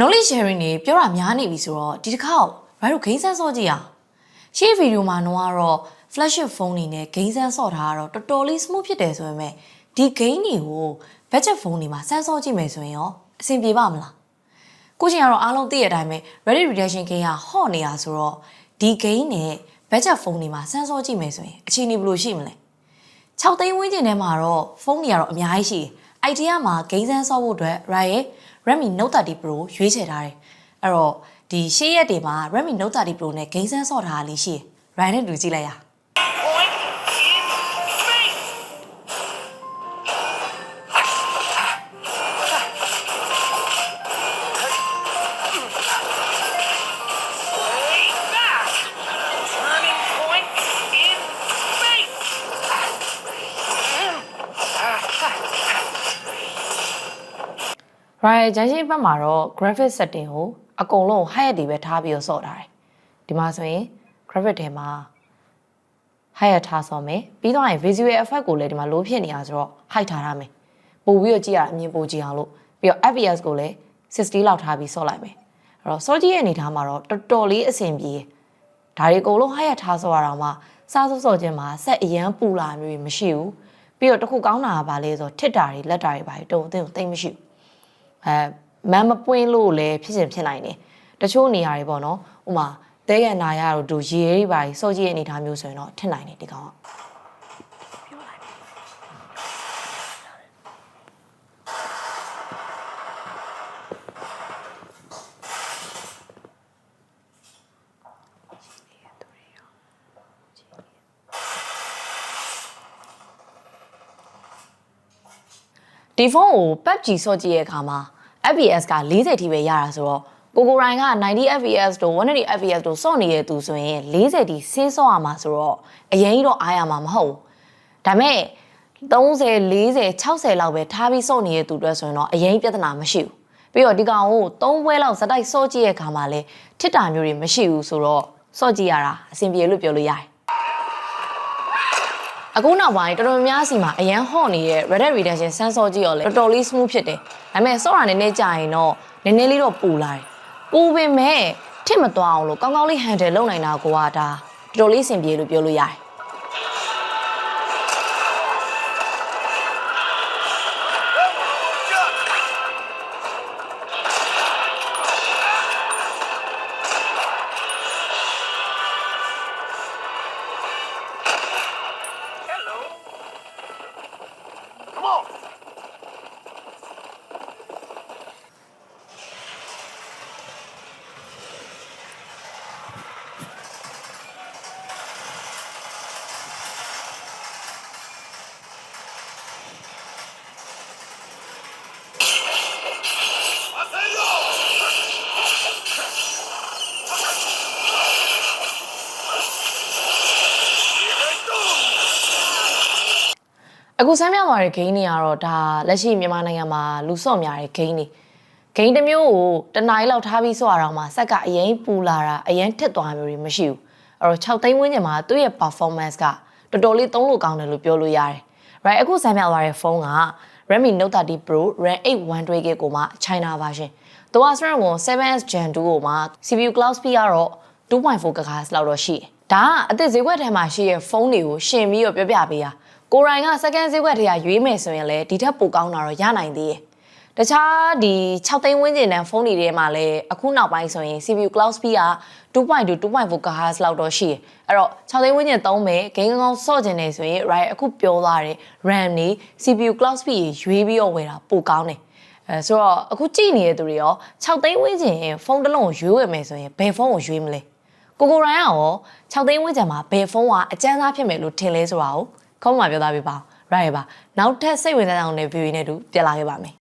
knowledge sharing တွေပြောတာများနေပြီဆိုတော့ဒီတစ်ခါ့ဘာလို့ဂိမ်းဆန်းစော့ကြည့်အောင်ရှေ့ဗီဒီယိုမှာတော့ flagship phone တွေနဲ့ဂိမ်းဆန်းစော့ထားတာတော့တော်တော်လေး smooth ဖြစ်တယ်ဆိုပေမဲ့ဒီဂိမ်းတွေကို budget phone တွေမှာဆန်းစော့ကြည့်မယ်ဆိုရင်ရောအဆင်ပြေပါမလားကိုချင်းကတော့အားလုံးသိရတဲ့အတိုင်းပဲ Reddit Redemption Game ကဟော့နေတာဆိုတော့ဒီ game နဲ့ budget phone တွေမှာဆန်းစော့ကြည့်မယ်ဆိုရင်အခြေအနေဘယ်လိုရှိမလဲ6သိန်းဝန်းကျင်ထဲမှာတော့ဖုန်းတွေကတော့အများကြီးရှိတယ်။ idea မှာဂိမ်းဆန်းဆော့ဖို့အတွက် Right ရဲ့ Redmi Note 30 Pro ရွေးချယ်ထားတယ်။အဲ့တော့ဒီရှေ့ရက်တွေမှာ Redmi Note 30 Pro နဲ့ဂိမ်းဆန်းဆော့ထားတာလေးရှိတယ်။ Right နဲ့တူကြည့်လိုက်ရအောင် Right ဂျန်ရှင်းဘက်မှာတော့ graphic setting ကိုအကုန်လုံး high တွေပဲထားပြီးတော့ဆော့ထားတယ်။ဒီမှာဆိုရင် graphic ထဲမှာ high ထားဆော့မယ်။ပြီးတော့ရင် visual effect ကိုလည်းဒီမှာ low ဖြစ်နေတာဆိုတော့ high ထားရမယ်။ပို့ပြီးတော့ကြည့်ရအမြင်ပိုကြည့်အောင်လို့ပြီးတော့ FPS ကိုလည်း60လောက်ထားပြီးဆော့လိုက်မယ်။အဲ့တော့ဆော့ကြည့်ရဲ့အနေထားမှာတော့တော်တော်လေးအဆင်ပြေ။ဒါတွေအကုန်လုံး high ထားဆော့ရအောင်မှစားဆော့ဆော့ခြင်းမှာဆက်အရန်ပူလာမျိုးတွေမရှိဘူး။ပြီးတော့တစ်ခုကောင်းတာကဘာလဲဆိုတော့ထစ်တာတွေလက်တာတွေဘာတွေတုံအသိကိုသိမ့်မရှိဘူး။ အဲမမ်းမပွင့်လို့လည်းဖြစ်စဉ်ဖြစ်နိုင်တယ်တချို့နေရာတွေပေါ့နော်ဥမာတဲရနာရတို့တို့ရေတွေပါစော့ကြည့်ရဲ့အနေထားမျိုးဆိုရင်တော့ထစ်နိုင်တယ်ဒီကောင်က ဒီဖုန်းကို PUBG စော့ကြည့်ရဲ့အခါမှာ FPS က40ထိပဲရတာဆိုတော့ကိုကိုရိုင်းက90 FPS တို့120 FPS တို့စော့နေတဲ့သူဆိုရင်40ထိဆင်းစော့ရမှာဆိုတော့အရင်ကြီးတော့အားရမှာမဟုတ်ဘူးဒါမဲ့30 40 60လောက်ပဲထားပြီးစော့နေတဲ့သူတွေဆိုရင်တော့အရင်ပြဿနာမရှိဘူးပြီးတော့ဒီကောင်ကို3ပွဲလောက်စတိုက်စော့ကြည့်ရဲ့အခါမှာလဲထစ်တာမျိုးတွေမရှိဘူးဆိုတော့စော့ကြည့်ရတာအဆင်ပြေလို့ပြောလို့ရတယ် အခုနောက်ပိုင်းတော်တော်များများစီမှာအရန်ဟော့နေတဲ့ Red Dead Redemption စမ်းစောကြည့်ရောလေတော်တော်လေး smooth ဖြစ်တယ်။ဒါပေမဲ့စော့ရနည်းနည်းကြာရင်တော့နည်းနည်းလေးတော့ပူလာတယ်။ပူပင်မဲ့ထစ်မသွားအောင်လို့ကောင်းကောင်းလေး handle လုပ်နိုင်တာကိုကဒါတော်တော်လေးအဆင်ပြေလို့ပြောလို့ရတယ်။ အခုဆမ်းမြောက်သွားတဲ့ game တွေကတော့ဒါလက်ရှိမြန်မာနိုင်ငံမှာလူစော့များတဲ့ game တွေ game တစ်မျိုးကိုတစ်နားရီလောက်ထားပြီးစော့ရအောင်မှာစက်ကအရင်ပူလာတာအရင်ထစ်သွားမျိုးတွေမရှိဘူးအဲ့တော့6သိန်းဝန်းကျင်မှာသူ့ရဲ့ performance ကတော်တော်လေးသုံးလို့ကောင်းတယ်လို့ပြောလို့ရတယ် right အခုဆမ်းမြောက်သွားတဲ့ဖုန်းက Redmi Note 30 Pro RAM 8 128GB ကိုမှ China version သူက Snapdragon 7S Gen 2ကိုမှ CPU Cloud Speed ကတော့2.4 GHz လောက်တော့ရှိတယ်ဒါကအသစ်ဈေးကွက်ထဲမှာရှိတဲ့ဖုန်းတွေကိုရှင်ပြီးတော့ပြောပြပေးတာ ကိုရိုင်းက second ဈေးကွက်ထဲကရွေးမယ်ဆိုရင်လည်းဒီထက်ပိုကောင်းတာတော့ရနိုင်သေးတယ်တခြားဒီ6သိန်းဝန်းကျင်တန်းဖုန်းတွေထဲမှာလည်းအခုနောက်ပိုင်းဆိုရင် CPU Cloud Speed က2.2 2.4 GHz လောက်တော့ရှိတယ်အဲ့တော့6သိန်းဝန်းကျင်သုံးမယ်ဂိမ်းကောင်းစော့ကျင်နေဆိုရင် right အခုပြောသွားတဲ့ RAM နေ CPU Cloud Speed ရွေးပြီးတော့ဝယ်တာပိုကောင်းတယ်အဲဆိုတော့အခုကြည့်နေတဲ့သူတွေရော6သိန်းဝန်းကျင်ဖုန်းတစ်လုံးကိုရွေးဝယ်မယ်ဆိုရင်ဘယ်ဖုန်းကိုရွေးမလဲကိုကိုရိုင်းကရော6သိန်းဝန်းကျင်မှာဘယ်ဖုန်းကအကျန်းစားဖြစ်မယ်လို့ထင်လဲဆိုတာကို ခေါင်းမှာပြောသားပြပါဦး right ပါနောက်ထပ်စိတ်ဝင်စားအောင်တဲ့ view နဲ့တူပြန်လာခဲ့ပါမယ်